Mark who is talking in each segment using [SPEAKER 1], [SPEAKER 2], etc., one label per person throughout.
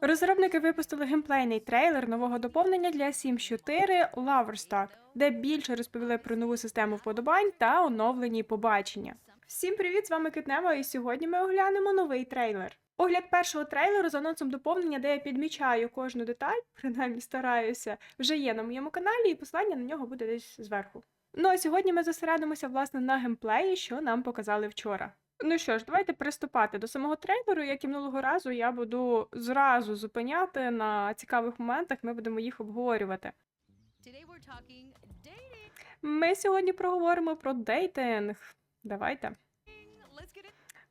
[SPEAKER 1] Розробники випустили геймплейний трейлер нового доповнення для Sims 4 Loverstack, де більше розповіли про нову систему вподобань та оновлені побачення. Всім привіт, з вами Китнева, і сьогодні ми оглянемо новий трейлер. Огляд першого трейлеру з анонсом доповнення, де я підмічаю кожну деталь, принаймні стараюся, вже є на моєму каналі, і посилання на нього буде десь зверху. Ну а сьогодні ми зосередимося власне на геймплеї, що нам показали вчора. Ну що ж, давайте приступати до самого трейлеру. Як і минулого разу, я буду зразу зупиняти на цікавих моментах. Ми будемо їх обговорювати. Ми сьогодні проговоримо про дейтинг. Давайте.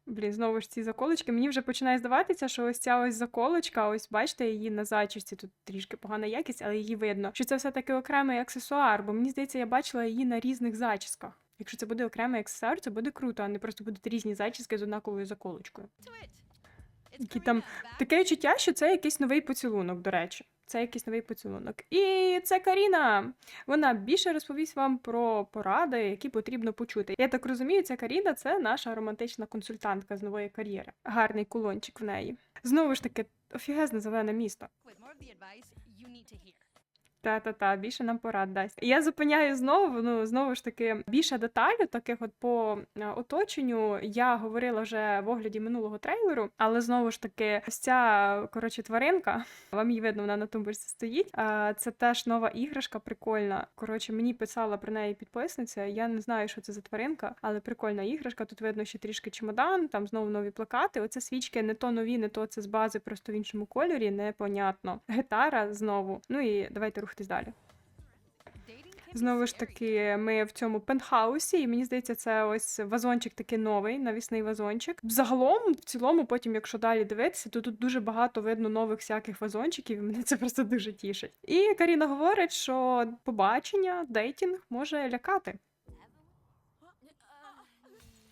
[SPEAKER 1] Блін, знову ж ці заколочки. Мені вже починає здаватися, що ось ця ось заколочка, ось бачите, її на зачісті тут трішки погана якість, але її видно, що це все-таки окремий аксесуар, бо мені здається, я бачила її на різних зачісках. Якщо це буде окремий аксесуар, це буде круто, а не просто будуть різні зачіски з однаковою заколочкою. Які там Таке відчуття, що це якийсь новий поцілунок, до речі. Це якийсь новий поцілунок. І це Каріна. Вона більше розповість вам про поради, які потрібно почути. Я так розумію, ця Каріна це наша романтична консультантка з нової кар'єри. Гарний кулончик в неї. Знову ж таки, офігезне зелене місто. Та-та-та, більше нам порад дасть. Я зупиняю знову, ну знову ж таки, більше деталей, таких от по е, оточенню. Я говорила вже в огляді минулого трейлеру, але знову ж таки, ось ця коротше тваринка, вам її видно, вона на тумбурці стоїть. Це теж нова іграшка, прикольна. Коротше, мені писала про неї підписниця. Я не знаю, що це за тваринка, але прикольна іграшка. Тут видно ще трішки чемодан, там знову нові плакати. Оце свічки не то нові, не то це з бази, просто в іншому кольорі. Непонятно. Гітара знову. Ну і давайте рухатись далі. Знову ж таки, ми в цьому пентхаусі, і мені здається, це ось вазончик такий новий, навісний вазончик. Загалом, в цілому, потім, якщо далі дивитися, то тут дуже багато видно нових всяких вазончиків, і мене це просто дуже тішить. І Каріна говорить, що побачення, дейтінг може лякати.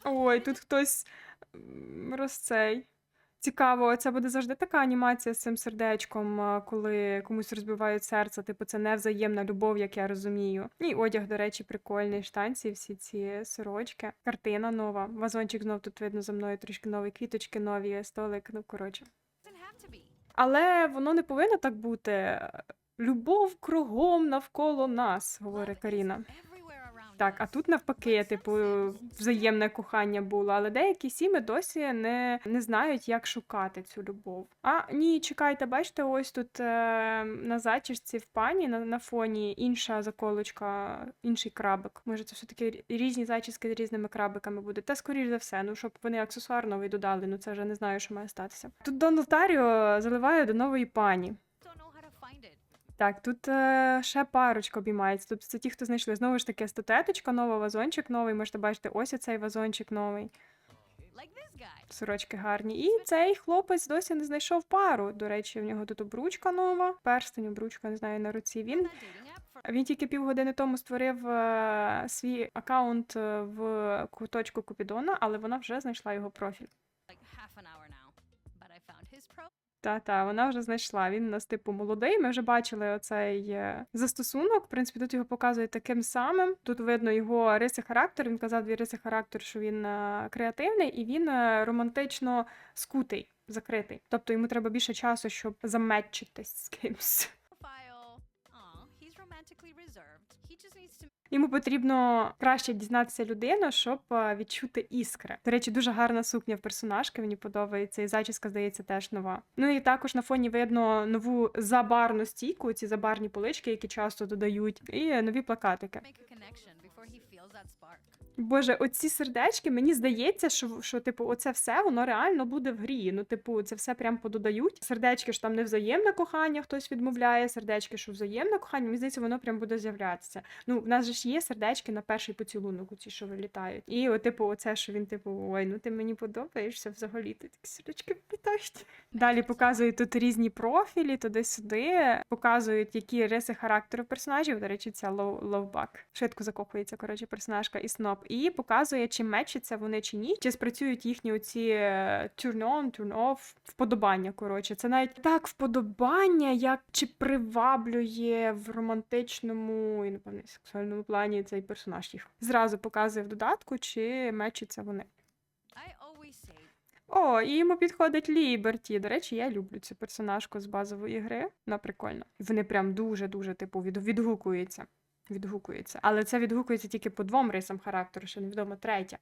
[SPEAKER 1] Ой, тут хтось розцей. Цікаво, це буде завжди така анімація з цим сердечком, коли комусь розбивають серце, типу, це невзаємна любов, як я розумію. І одяг, до речі, прикольний, штанці, всі ці сорочки. Картина нова. Вазончик знов тут видно за мною трішки новий, квіточки нові, столик, ну коротше. Але воно не повинно так бути. Любов кругом навколо нас, говорить Каріна. Так, а тут навпаки, типу, взаємне кохання було, але деякі сіми досі не, не знають, як шукати цю любов. А ні, чекайте, бачите, ось тут е, на зачісці в пані на, на фоні інша заколочка, інший крабик. Може, це все-таки різні зачіски з різними крабиками буде. Та скоріш за все, ну щоб вони аксесуар новий додали, ну це вже не знаю, що має статися. Тут Дон Лотаріо заливає до нової пані. Так, тут е, ще парочка обіймається. Тобто це ті, хто знайшли. Знову ж таки, статуеточка нова, вазончик новий. Можете бачити, ось оцей вазончик новий. Сорочки гарні. І цей хлопець досі не знайшов пару. До речі, в нього тут обручка нова, перстень, обручка, не знаю, на руці. Він він тільки півгодини тому створив е, свій аккаунт е, в куточку Купідона, але вона вже знайшла його профіль. Та-та, вона вже знайшла. Він у нас типу молодий. Ми вже бачили оцей е, застосунок. В принципі, тут його показують таким самим. Тут видно його риси характеру. Він казав дві риси характеру, що він е, креативний і він е, романтично скутий, закритий. Тобто йому треба більше часу, щоб заметчитись з кимсь. Йому потрібно краще дізнатися людину, щоб е, відчути іскри. До речі, дуже гарна сукня в персонажки. Мені подобається, і зачіска здається теж нова. Ну і також на фоні видно нову забарну стійку, ці забарні полички, які часто додають, і нові плакатики. Боже, оці сердечки, мені здається, що, що типу, оце все воно реально буде в грі. Ну, типу, це все прям пододають. Сердечки ж там не взаємне кохання, хтось відмовляє, сердечки, що взаємне кохання. Мені здається, воно прям буде з'являтися. Ну, в нас же ж є сердечки на перший поцілунок, оці, що вилітають. І, от, типу, оце, що він, типу, ой, ну ти мені подобаєшся взагалі, ти такі сердечки вилітають. Далі показують тут різні профілі, туди-сюди, показують, які риси характеру персонажів. До речі, ця лов, ловбак. Швидко закохується, коротше, персонажка і сноп. І показує, чи мечаться вони чи ні, чи спрацюють їхні оці е, turn on, turn off, вподобання. Коротше, це навіть так вподобання, як чи приваблює в романтичному і напевне сексуальному плані цей персонаж їх. Зразу показує в додатку, чи мечаться вони. О, і йому підходить Ліберті. До речі, я люблю цю персонажку з базової гри. Вона прикольна. Вони прям дуже-дуже, типу, відгукуються. Відгукуються. Але це відгукується тільки по двом рисам характеру, ще невідомо третя.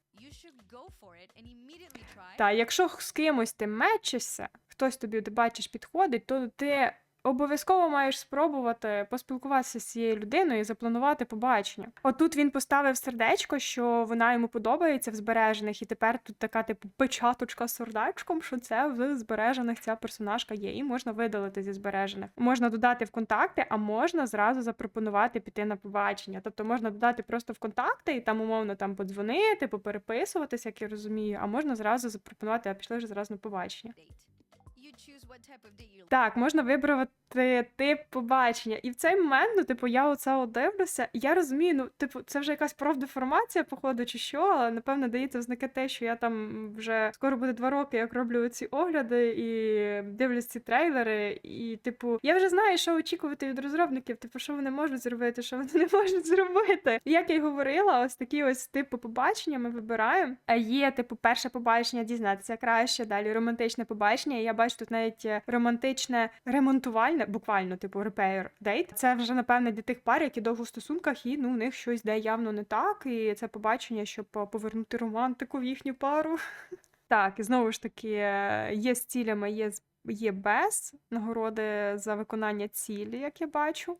[SPEAKER 1] Та якщо з кимось ти мечишся, хтось тобі ти бачиш підходить, то ти обов'язково маєш спробувати поспілкуватися з цією людиною і запланувати побачення. Отут він поставив сердечко, що вона йому подобається в збережених, і тепер тут така типу печаточка з сердечком, що це в збережених ця персонажка є, і можна видалити зі збережених. Можна додати в контакти, а можна зразу запропонувати піти на побачення. Тобто можна додати просто в контакти і там умовно там подзвонити, попереписуватися, як я розумію, а можна зразу запропонувати, а пішли вже зразу на побачення. Так, можна вибрати тип побачення. І в цей момент, ну, типу, я оце дивлюся, і я розумію, ну, типу, це вже якась профдеформація, походу, чи що, але напевно дається ознаки те, що я там вже скоро буде два роки, як роблю ці огляди і дивлюсь ці трейлери. І, типу, я вже знаю, що очікувати від розробників, типу, що вони можуть зробити, що вони не можуть зробити. І як я й говорила, ось такі ось типу побачення ми вибираємо. А є, типу, перше побачення дізнатися краще, далі романтичне побачення. І я бачу тут навіть е, романтичне ремонтувальне, буквально, типу, repair date. Це вже напевне для тих пар, які довго в стосунках, і ну у них щось де явно не так. І це побачення, щоб е, повернути романтику в їхню пару. Так, і знову ж таки, е, є з цілями, є є без нагороди за виконання цілі, як я бачу.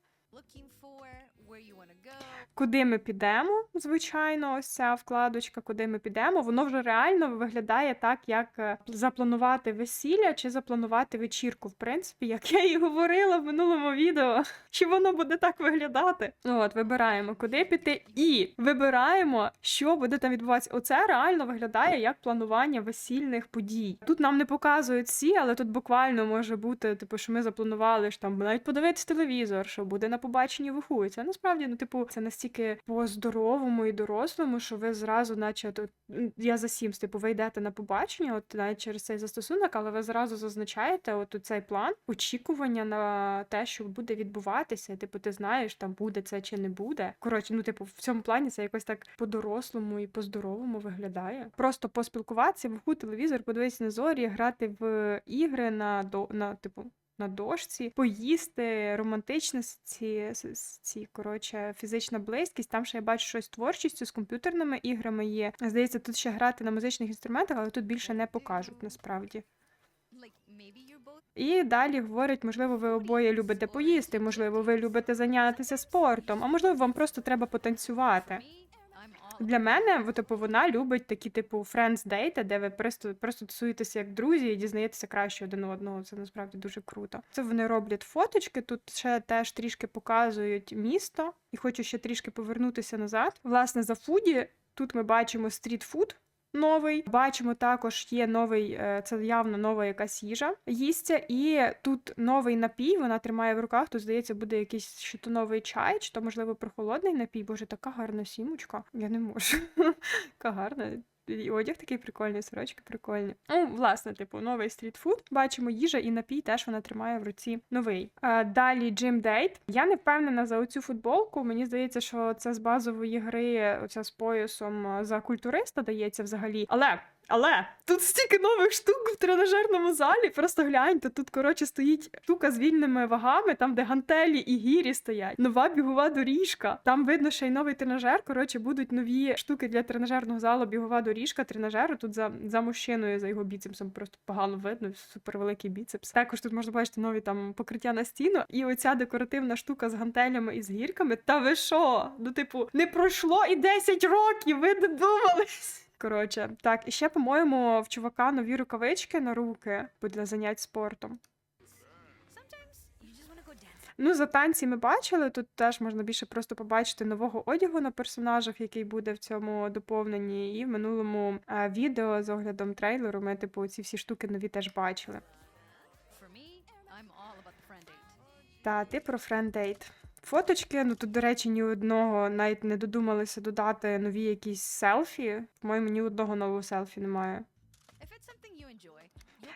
[SPEAKER 1] Куди ми підемо, звичайно, ось ця вкладочка, куди ми підемо, воно вже реально виглядає так, як е, запланувати весілля чи запланувати вечірку. В принципі, як я і говорила в минулому відео, що воно буде так виглядати. От, вибираємо, куди піти, і вибираємо, що буде там відбуватися. Оце реально виглядає як планування весільних подій. Тут нам не показують всі, але тут буквально може бути, типу, що ми запланували ж там навіть подивитися телевізор, що буде на побаченні вихує. Це насправді, ну, типу, це настільки по-здоровому і дорослому, що ви зразу, наче м, я за Sims, типу, ви йдете на побачення, от навіть через цей застосунок, але ви зразу зазначаєте от цей план очікування на те, що буде відбуватися. Типу, ти знаєш, там буде це чи не буде. Коротше, ну, типу, в цьому плані це якось так по-дорослому і по-здоровому виглядає. Просто поспілкуватися, вгу телевізор, подивитися на зорі, грати в ігри на до на типу. На дошці, поїсти, романтичності, ці, коротше, фізична близькість. Там ще я бачу щось творчістю, з комп'ютерними іграми є. Здається, тут ще грати на музичних інструментах, але тут більше не покажуть насправді. І далі говорять, можливо, ви обоє любите поїсти, можливо, ви любите зайнятися спортом, а можливо, вам просто треба потанцювати. Для мене, в- типу, вона любить такі, типу, friends date, де ви просто, просто тусуєтеся як друзі і дізнаєтеся краще один одного. Це насправді дуже круто. Це вони роблять фоточки. Тут ще теж трішки показують місто, і хочу ще трішки повернутися назад. Власне, за фуді тут ми бачимо стрітфуд. Новий бачимо також є новий, е, це явно нова якась їжа їсться, і тут новий напій. Вона тримає в руках. Тут здається, буде якийсь чи то новий чай, чи то можливо прохолодний напій. Боже, така гарна сімочка. Я не можу. Така гарна. І одяг такий прикольний, сорочки прикольні. Ну, власне, типу, новий стрітфуд. Бачимо їжа і напій теж вона тримає в руці новий. А, далі Джим Дейт. Я не впевнена за оцю футболку. Мені здається, що це з базової гри, оця з поясом за культуриста дається взагалі. Але. Але тут стільки нових штук в тренажерному залі. Просто гляньте, тут коротше стоїть штука з вільними вагами, там де гантелі і гірі стоять. Нова бігова доріжка. Там видно ще й новий тренажер. Коротше, будуть нові штуки для тренажерного залу, бігова доріжка тренажеру. Тут за, за мужчиною, за його біцепсом просто погано видно. Супер великий біцепс. Також тут можна бачити нові там покриття на стіну. І оця декоративна штука з гантелями і з гірками. Та ви що? Ну, типу, не пройшло і 10 років. Ви додумались. Коротше, так, і ще, по-моєму, в чувака нові рукавички на руки для занять спортом. Ну, за танці ми бачили. Тут теж можна більше просто побачити нового одягу на персонажах, який буде в цьому доповненні. І в минулому е, відео з оглядом трейлеру ми, типу, ці всі штуки нові теж бачили.
[SPEAKER 2] Me.
[SPEAKER 1] Та ти про френдейт. Фоточки, ну тут, до речі, ні одного навіть не додумалися додати нові якісь селфі. По-моєму, ні одного нового селфі немає.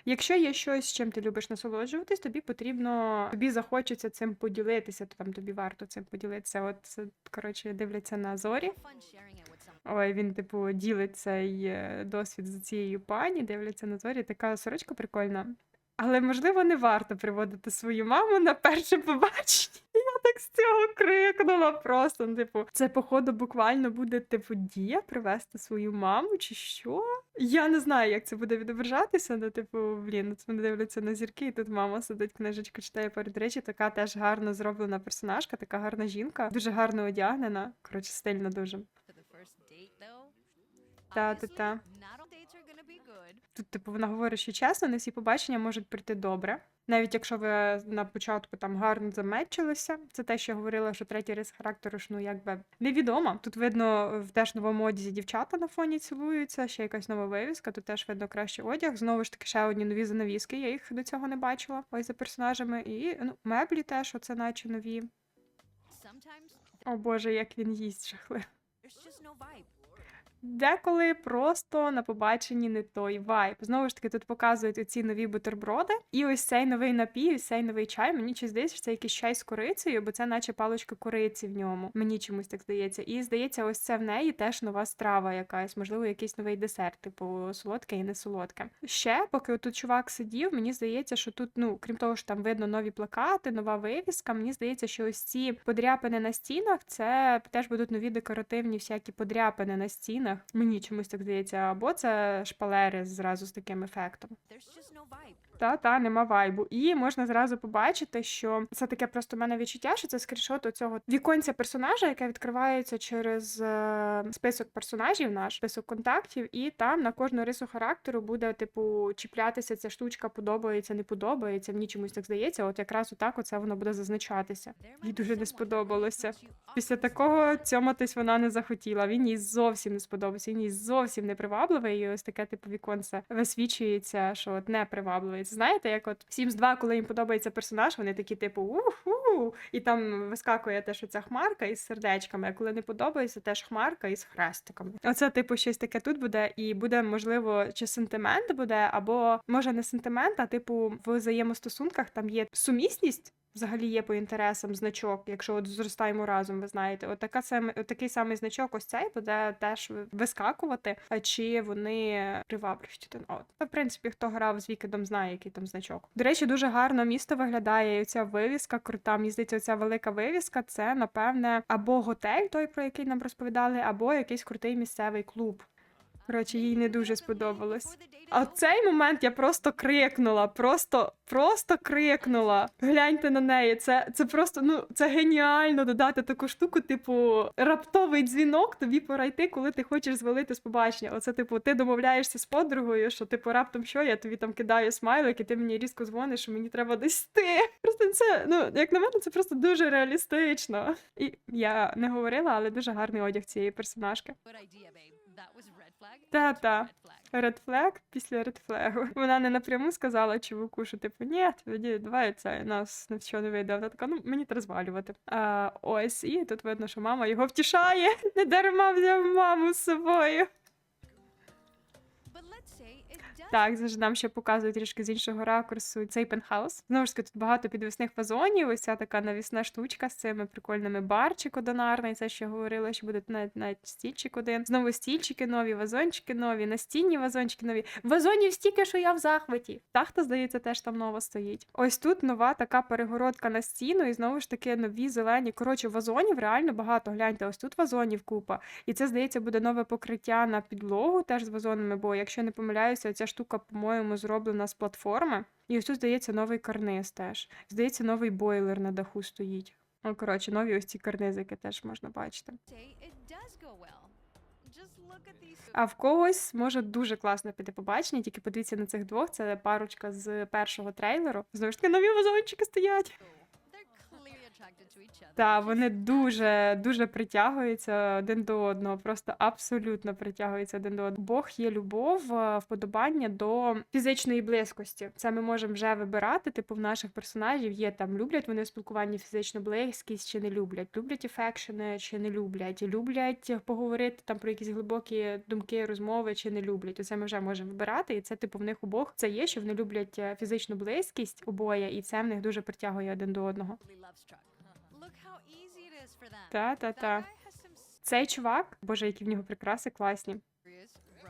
[SPEAKER 1] Якщо є щось, чим ти любиш насолоджуватись, тобі потрібно, тобі захочеться цим поділитися, то там тобі варто цим поділитися. От це, коротше, дивляться на зорі. Ой, він, типу, ділить цей е, досвід з цією пані, дивляться на зорі. Така сорочка прикольна. Але, можливо, не варто приводити свою маму на перше побачення. Так з цього крикнула просто. Ну, типу, це, походу, буквально буде, типу, дія привести свою маму, чи що? Я не знаю, як це буде відображатися, але, типу, блін, от вони дивляться на зірки, і тут мама сидить, книжечку читає перед речі. Така теж гарно зроблена персонажка, така гарна жінка, дуже гарно одягнена. Коротше, стильно дуже. Та-та-та. Тут, типу, вона говорить, що чесно, не всі побачення можуть прийти добре. Навіть якщо ви на початку там гарно замечилися, це те, що я говорила, що третій рис характеру ж ну якби невідомо. Тут видно в теж новому одязі дівчата на фоні цілуються, ще якась нова вивіска, тут теж видно кращий одяг. Знову ж таки, ще одні нові занавіски. Я їх до цього не бачила. Ось за персонажами. І ну, меблі теж, оце наче нові. О Боже, як він їсть жахливо. Деколи просто на побаченні не той вайб. Знову ж таки, тут показують оці нові бутерброди. І ось цей новий напій, ось цей новий чай. Мені щось здається, що це якийсь чай з корицею, бо це наче паличка кориці в ньому. Мені чомусь так здається. І здається, ось це в неї теж нова страва якась, можливо, якийсь новий десерт, типу солодке і не солодке. Ще, поки тут чувак сидів, мені здається, що тут, ну крім того, що там видно нові плакати, нова вивіска. Мені здається, що ось ці подряпини на стінах це теж будуть нові декоративні всякі подряпини на стінах. Мені чомусь так здається, або це шпалери зразу з таким ефектом. Та та нема вайбу. І можна зразу побачити, що це таке просто в мене відчуття, що це скріншот цього віконця персонажа, яке відкривається через е, список персонажів, наш список контактів, і там на кожну рису характеру буде, типу, чіплятися ця штучка, подобається, не подобається. Мені чомусь так здається. От якраз отак оце воно буде зазначатися. Їй дуже не сподобалося. Після такого цьоматись вона не захотіла. Він їй зовсім не сподобався. Він їй зовсім не привабливий. І ось таке типу віконце висвічується, що от не привабливий. Це Знаєте, як от Sims 2, коли їм подобається персонаж, вони такі, типу, уху, і там вискакує теж оця хмарка із сердечками. А коли не подобається, теж хмарка із хрестиками. Оце, типу, щось таке тут буде, і буде, можливо, чи сентимент буде, або може не сентимент, а типу в взаємостосунках там є сумісність взагалі є по інтересам значок, якщо от зростаємо разом, ви знаєте, от така саме от такий самий значок, ось цей буде теж вискакувати, а чи вони приваблюють один одного. Та, В принципі, хто грав з вікендом, знає, який там значок. До речі, дуже гарно місто виглядає. І ця вивіска крута. Мені здається, ця велика вивіска це напевне або готель, той про який нам розповідали, або якийсь крутий місцевий клуб. Коротше, їй не дуже сподобалось. А в цей момент я просто крикнула, просто, просто крикнула. Гляньте на неї. Це, це просто, ну, це геніально додати таку штуку, типу, раптовий дзвінок, тобі пора йти, коли ти хочеш звалити з побачення. Оце, типу, ти домовляєшся з подругою, що типу раптом що, я тобі там кидаю смайлик, і ти мені різко дзвониш, що мені треба десь йти. Просто це, ну, як на мене, це просто дуже реалістично. І я не говорила, але дуже гарний одяг цієї персонажки. Та-та.
[SPEAKER 2] Flag.
[SPEAKER 1] Після flag. Вона не напряму сказала чуваку, що типу, ні, тоді давай це нас нічого не вийде. Вона така, ну мені треба звалювати. А, ось, і тут видно, що мама його втішає. Не дарма взяв маму з собою. Так, завжди нам ще показують трішки з іншого ракурсу цей пентхаус. Знову ж таки, тут багато підвісних вазонів. Ось ця така навісна штучка з цими прикольними барчик одинарний. Це ще говорила, що буде навіть навіть стільчик один. Знову стільчики нові, вазончики нові, настінні вазончики нові. Вазонів стільки, що я в захваті. Тахта, здається, теж там нова стоїть. Ось тут нова така перегородка на стіну, і знову ж таки нові зелені. Коротше, вазонів реально багато. Гляньте, ось тут вазонів купа. І це, здається, буде нове покриття на підлогу теж з вазонами, бо якщо не помиляюся, ця штука, по-моєму, зроблена з платформи. І ось тут, здається, новий карниз теж. Здається, новий бойлер на даху стоїть. Ну, коротше, нові ось ці карнизики теж можна бачити. А в когось може дуже класно піти побачення, тільки подивіться на цих двох. Це парочка з першого трейлеру. Знову ж таки, нові вазончики стоять. Та вони дуже дуже притягуються один до одного, просто абсолютно притягуються один до одного. Бог є любов, е, вподобання до фізичної близькості. Це ми можемо вже вибирати. Типу, в наших персонажів є там люблять вони в спілкуванні фізичну близькість чи не люблять, люблять ефекшени чи не люблять, люблять поговорити там про якісь глибокі думки, розмови чи не люблять. Оце ми вже можемо вибирати, і це типу в них обох це є, що вони люблять е, фізичну близькість обоє, і це в них дуже притягує один до одного.
[SPEAKER 2] Love struck. Look how easy it is for them.
[SPEAKER 1] Та та
[SPEAKER 2] That
[SPEAKER 1] та.
[SPEAKER 2] guy has some
[SPEAKER 1] Цей чувак, боже, які в нього прикраси класні.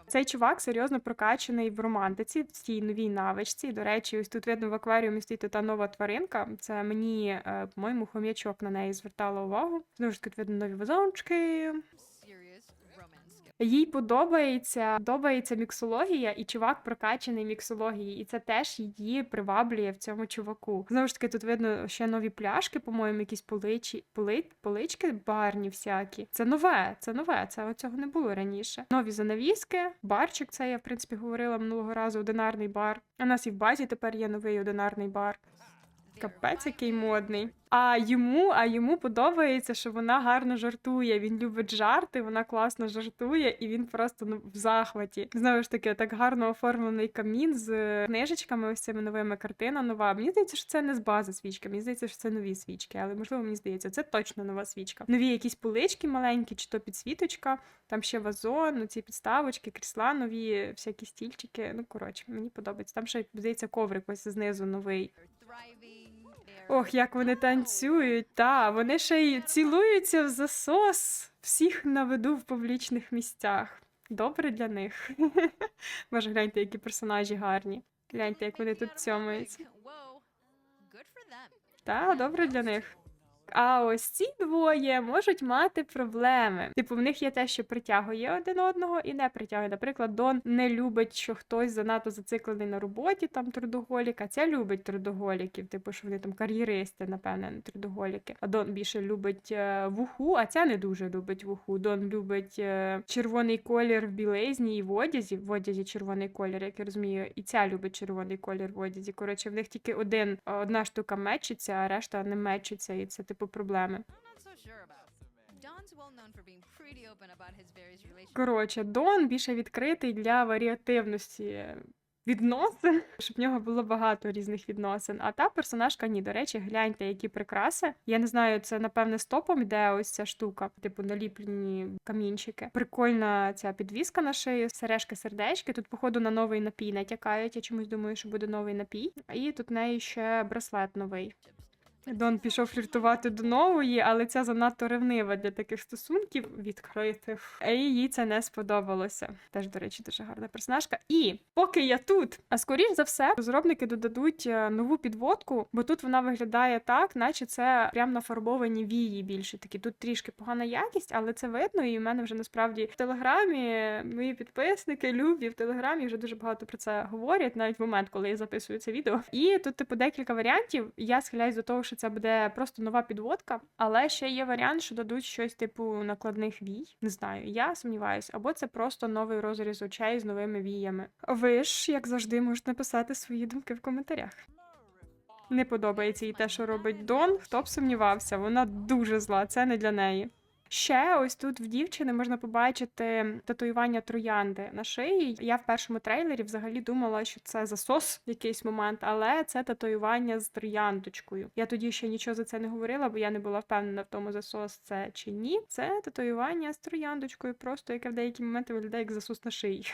[SPEAKER 1] Цей чувак серйозно прокачаний в романтиці, в цій новій навичці. До речі, ось тут видно в акваріумі стоїть та нова тваринка. Це мені, е, по-моєму, хом'ячок на неї звертала увагу. Знову ж таки, видно нові вазончики. Їй подобається, подобається міксологія, і чувак прокачаний міксологією, і це теж її приваблює в цьому чуваку. Знову ж таки, тут видно ще нові пляшки, по-моєму, якісь поличі, поли, полички барні всякі. Це нове, це нове. Це цього не було раніше. Нові занавіски, барчик. Це я в принципі говорила минулого разу. Одинарний бар. У нас і в базі тепер є новий одинарний бар. Капець, який модний. А йому, а йому подобається, що вона гарно жартує. Він любить жарти, вона класно жартує, і він просто ну, в захваті. Знову ж таки, так гарно оформлений камін з книжечками, ось цими новими картина нова. Мені здається, що це не з бази свічки. Мені здається, що це нові свічки, але можливо, мені здається, це точно нова свічка. Нові якісь полички маленькі, чи то підсвіточка, там ще вазон, ну, ці підставочки, крісла, нові всякі стільчики. Ну коротше, мені подобається. Там ще здається коврик ось знизу новий. Ох, як вони танцюють, та вони ще й цілуються в засос, всіх на виду в публічних місцях. Добре для них. Може, гляньте, які персонажі гарні. Гляньте, як вони тут
[SPEAKER 2] them.
[SPEAKER 1] Та, добре для них. А ось ці двоє можуть мати проблеми. Типу, в них є те, що притягує один одного і не притягує. Наприклад, Дон не любить, що хтось занадто зациклений на роботі, там трудоголік, а ця любить трудоголіків, типу, що вони там кар'єристи, напевне, не трудоголіки. А Дон більше любить е, вуху, а ця не дуже любить вуху. Дон любить е, червоний колір в білизні і в одязі. В одязі червоний колір, як я розумію, і ця любить червоний колір в одязі. Коротше, в них тільки один одна штука мечиться, а решта не мечиться, і це типу проблеми.
[SPEAKER 2] Various relationships.
[SPEAKER 1] Коротше, Дон більше відкритий для варіативності відносин, щоб в нього було багато різних відносин. А та персонажка ні. До речі, гляньте, які прикраси. Я не знаю, це напевне стопом іде ось ця штука, типу наліплені камінчики. Прикольна ця підвіска на шиї, сережки, сердечки. Тут, походу, на новий напій натякають. Я чомусь думаю, що буде новий напій. І тут в неї ще браслет новий. Дон пішов фліртувати до нової, але ця занадто ревнива для таких стосунків відкритих. І їй це не сподобалося. Теж, до речі, дуже гарна персонажка. І поки я тут, а скоріш за все, розробники додадуть е, нову підводку, бо тут вона виглядає так, наче це прям нафарбовані вії більше. Такі тут трішки погана якість, але це видно. І в мене вже насправді в телеграмі мої підписники любі в телеграмі вже дуже багато про це говорять, навіть в момент, коли я записую це відео. І тут, типу, декілька варіантів. Я схиляюсь до того, що це буде просто нова підводка, але ще є варіант, що дадуть щось типу накладних вій. Не знаю, я сумніваюся, або це просто новий розріз очей з новими віями. Ви ж, як завжди, можете написати свої думки в коментарях. Не подобається їй те, що робить Дон. Хто б сумнівався, вона дуже зла, це не для неї. Ще ось тут в дівчини можна побачити татуювання троянди на шиї. Я в першому трейлері взагалі думала, що це засос в якийсь момент, але це татуювання з трояндочкою. Я тоді ще нічого за це не говорила, бо я не була впевнена в тому, засос це чи ні. Це татуювання з трояндочкою, просто яке в деякі моменти виглядає як засос на шиї.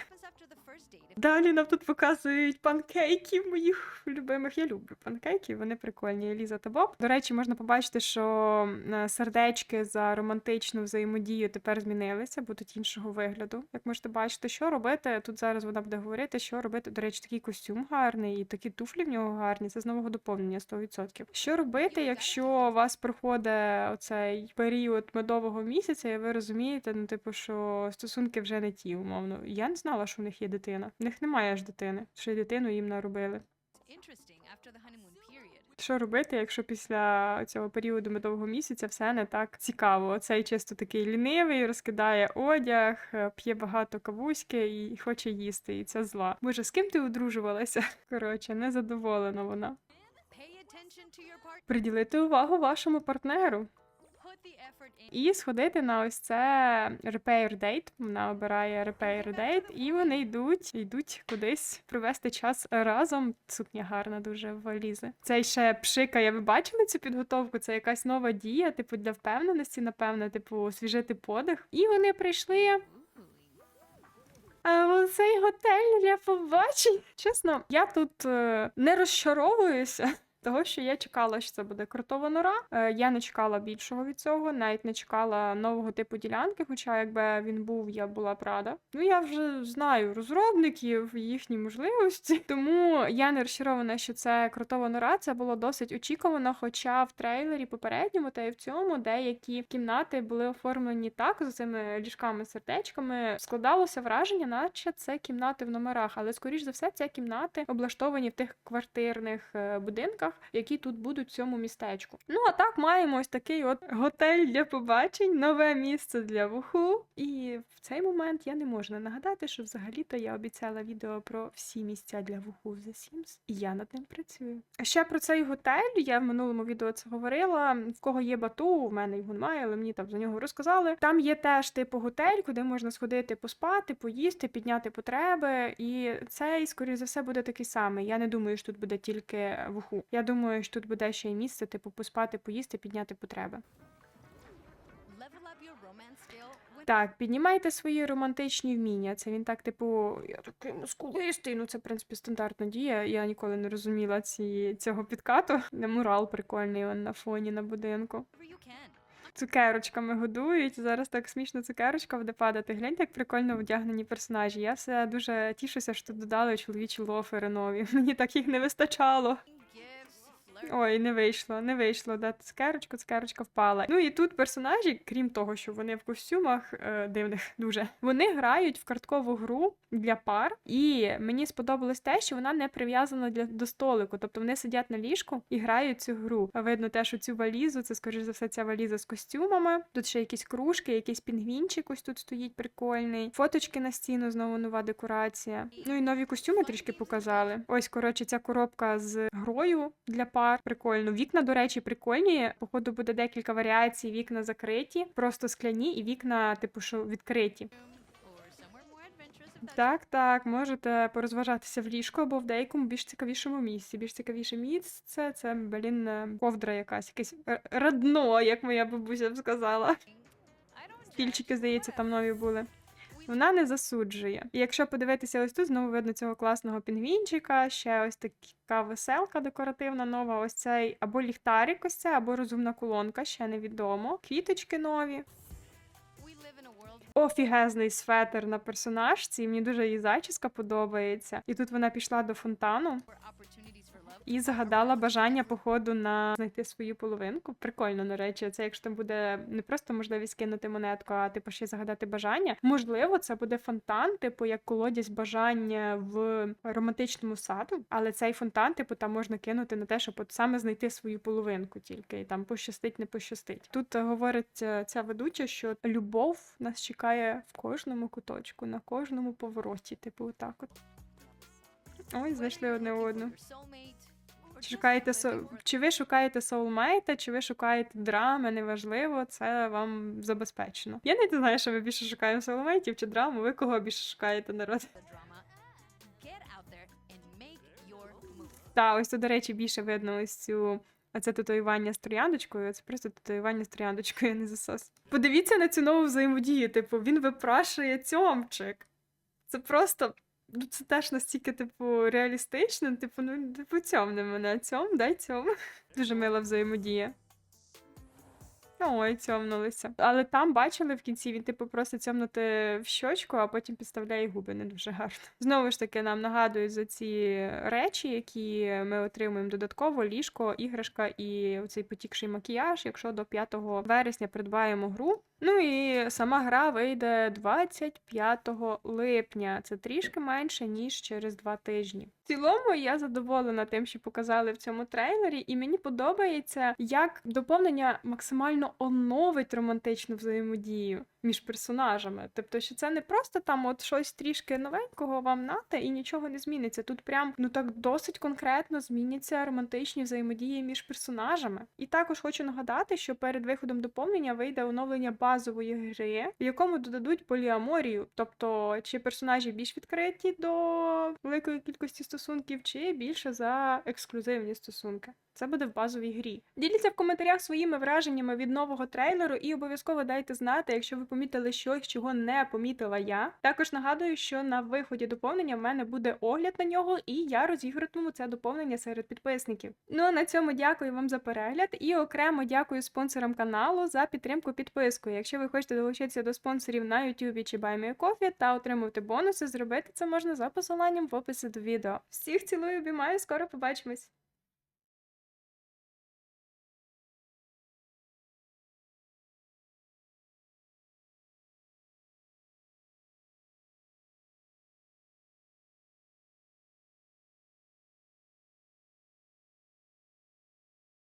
[SPEAKER 1] Далі нам тут показують панкейки моїх любимих. Я люблю панкейки, вони прикольні. Еліза та Боб. До речі, можна побачити, що е, сердечки за романтичну взаємодію тепер змінилися, будуть іншого вигляду. Як можете бачити, що робити. Тут зараз вона буде говорити, що робити. До речі, такий костюм гарний, і такі туфлі в нього гарні. Це з нового доповнення 100%. Що робити, якщо у вас проходить оцей період медового місяця, і ви розумієте, ну типу, що стосунки вже не ті, умовно. Я не знала, що в них є дитина. В них немає ж дитини. Що й дитину їм наробили. Що робити, якщо після цього періоду медового місяця все не так цікаво? Цей чисто такий лінивий, розкидає одяг, е, п'є багато кавуськи і хоче їсти, і це зла. Боже, з ким ти одружувалася? Коротше, незадоволена вона. Приділити увагу вашому партнеру і сходити на ось це repair date. Вона обирає repair date, і вони йдуть, йдуть кудись провести час разом. Сукня гарна дуже валізи. Цей ще пшикає. Ви бачили цю підготовку? Це якась нова дія, типу для впевненості, напевно, типу освіжити подих. І вони прийшли. А оцей готель для побачень. Чесно, я тут е, не розчаровуюся. Того, що я чекала, що це буде крутова нора. Е, я не чекала більшого від цього, навіть не чекала нового типу ділянки, хоча якби він був, я була б рада. Ну я вже знаю розробників, їхні можливості. Тому я не розчарована, що це крутова нора. Це було досить очікувано. Хоча в трейлері попередньому та й в цьому деякі кімнати були оформлені так з цими ліжками сердечками. Складалося враження, наче це кімнати в номерах, але скоріш за все, це кімнати облаштовані в тих квартирних е, будинках, які тут будуть в цьому містечку. Ну а так маємо ось такий от готель для побачень, нове місце для вуху. І в цей момент я не можу не нагадати, що взагалі-то я обіцяла відео про всі місця для вуху в The Sims, і я над ним працюю. А ще про цей готель я в минулому відео це говорила. В кого є бату, в мене його немає, але мені там за нього розказали. Там є теж типу готель, куди можна сходити поспати, поїсти, підняти потреби. І цей, скоріш за все, буде такий самий. Я не думаю, що тут буде тільки вуху. Я думаю, що тут буде ще й місце, типу, поспати, поїсти, підняти потреби. Так, піднімайте свої романтичні вміння. Це він так, типу, я такий мускулистий. Ну, це, в принципі, стандартна дія. Я ніколи не розуміла ці, цього підкату. Не мурал прикольний он на фоні на будинку. Цукерочками годують. Зараз так смішно цукерочка буде падати. Гляньте, як прикольно вдягнені персонажі. Я все дуже тішуся, що тут додали чоловічі лофери нові. Мені так їх не вистачало. Ой, не вийшло, не вийшло. Да, цукерочка, цукерочка впала. Ну і тут персонажі, крім того, що вони в костюмах е, дивних дуже, вони грають в карткову гру для пар. І мені сподобалось те, що вона не прив'язана для до столику. Тобто вони сидять на ліжку і грають цю гру. Видно те, що цю валізу, це скоріш за все, ця валіза з костюмами. Тут ще якісь кружки, якийсь пінгвінчик ось тут стоїть прикольний. Фоточки на стіну, знову нова декорація. Ну і нові костюми трішки показали. Ось, коротше, ця коробка з грою для пар. Прикольно. Вікна, до речі, прикольні. Походу буде декілька варіацій. Вікна закриті, просто скляні, і вікна, типу, що відкриті. Так, так, можете порозважатися в ліжку або в деякому більш цікавішому місці. Більш цікавіше місце це, блін, е, ковдра якась, якесь родно, як моя бабуся б сказала. Стільчики, здається, там нові були. Вона не засуджує. І якщо подивитися ось тут, знову видно цього класного пінгвінчика, ще ось така веселка декоративна нова. Ось цей або ліхтарик, ось це, або розумна колонка, ще невідомо. Квіточки нові. Офігезний светер на персонажці. Мені дуже її зачіска подобається. І тут вона пішла до фонтану і загадала бажання походу на знайти свою половинку. Прикольно, до речі, це якщо буде не просто можливість кинути монетку, а типу ще загадати бажання. Можливо, це буде фонтан, типу як колодязь бажання в романтичному саду, але цей фонтан, типу, там можна кинути на те, щоб от саме знайти свою половинку, тільки і там пощастить, не пощастить. Тут говорить е, ця ведуча, що любов нас чекає в кожному куточку, на кожному повороті. Типу, отак от. Ой, знайшли одне одну. Чи шукаєте со... чи ви шукаєте соулмейта, чи ви шукаєте драми, неважливо, це вам забезпечено. Я не знаю, що ми більше шукаємо соулмейтів чи драму. Ви кого більше шукаєте народ? Та ось тут, до речі, більше видно ось цю. Оце татуювання з трояндочкою, це просто татуювання з трояндочкою, а не засос. Подивіться на цю нову взаємодію. Типу, він випрашує цьомчик. Це просто. Ну, це теж настільки, типу, реалістично. Типу, ну, типу, цьомни мене, цьом, дай цьом. Дуже мила взаємодія. Ой, цьомнулися. Але там бачили в кінці, він типу просто цьомнути в щочку, а потім підставляє губи не дуже гарно. Знову ж таки, нам нагадують за ці речі, які ми отримуємо додатково: ліжко, іграшка і цей потікший макіяж, якщо до 5 вересня придбаємо гру. Ну і сама гра вийде 25 липня. Це трішки менше, ніж через два тижні. В цілому я задоволена тим, що показали в цьому трейлері, і мені подобається, як доповнення максимально оновить романтичну взаємодію між персонажами. Тобто, що це не просто там от щось трішки новенького вам нате і нічого не зміниться. Тут прям ну так досить конкретно зміняться романтичні взаємодії між персонажами. І також хочу нагадати, що перед виходом доповнення вийде оновлення базової гри, в якому додадуть поліаморію, тобто чи персонажі більш відкриті до великої кількості стосунків, чи більше за ексклюзивні стосунки. Це буде в базовій грі. Діліться в коментарях своїми враженнями від нового трейлеру і обов'язково дайте знати, якщо ви помітили щось, чого не помітила я. Також нагадую, що на виході доповнення в мене буде огляд на нього, і я розігратиму це доповнення серед підписників. Ну а на цьому дякую вам за перегляд і окремо дякую спонсорам каналу за підтримку підпискою. Якщо ви хочете долучитися до спонсорів на YouTube чи BuyMeACoffee та отримувати бонуси, зробити це можна за посиланням в описі до відео. Всіх цілую, обіймаю, скоро побачимось!